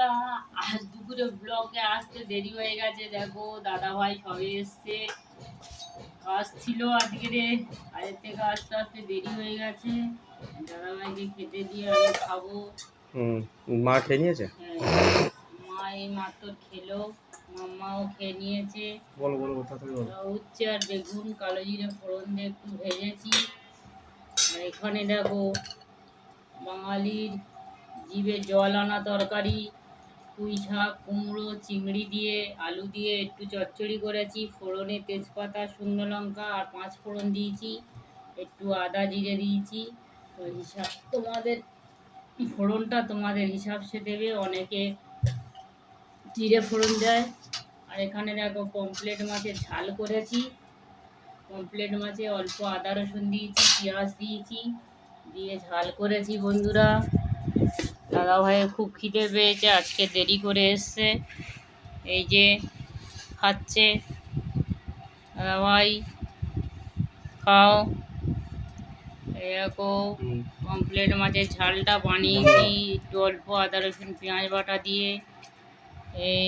বন্ধুরা আজ দুপুরে ব্লগে আসতে দেরি হয়ে গেছে দেখো দাদা ভাই সবে এসছে। কাজ ছিল আজকে রে কাজের থেকে আসতে আসতে দেরি হয়ে গেছে। দাদা ভাইকে খেতে দিয়ে আমি খাব। মা খেয়ে নিয়েছে? হ্যাঁ, মা এই মাত্র খেলো মাম্মাও খেয়ে নিয়েছে। বলো বলো তাড়াতাড়ি বলো। উচ্ছে আর বেগুন কালো জিরে ফোড়ন দিয়ে একটু ভেজেছি। আর এখানে দেখো বাঙালির জিভে জল আনা তরকারি। পুঁই শাক, কুমড়ো, চিংড়ি দিয়ে, আলু দিয়ে একটু চচ্চড়ি করেছি, ফোড়নে তেজপাতা, শুকনো লঙ্কা আর পাঁচ ফোড়ন দিয়েছি, একটু আদা জিরে দিয়েছি। তো হিসাব তোমাদের, ফোড়নটা তোমাদের হিসাব সে দেবে, অনেকে জিরে ফোড়ন দেয়। আর এখানে দেখো পমপ্লেট মাছের ঝাল করেছি। পমপ্লেট মাছে অল্প আদা রসুন দিয়েছি, পেঁয়াজ দিয়েছি, দিয়ে ঝাল করেছি বন্ধুরা। দাদা ভাইয়ের খুব খিদে পেয়েছে আজকে দেরি করে এসছে। এই যে খাচ্ছে। দাদা ভাই খাও। এরকম কমপ্লেট মাঝে মাছের ঝালটা বানিয়েছি একটু অল্প আদা রসুন পেঁয়াজ বাটা দিয়ে। এই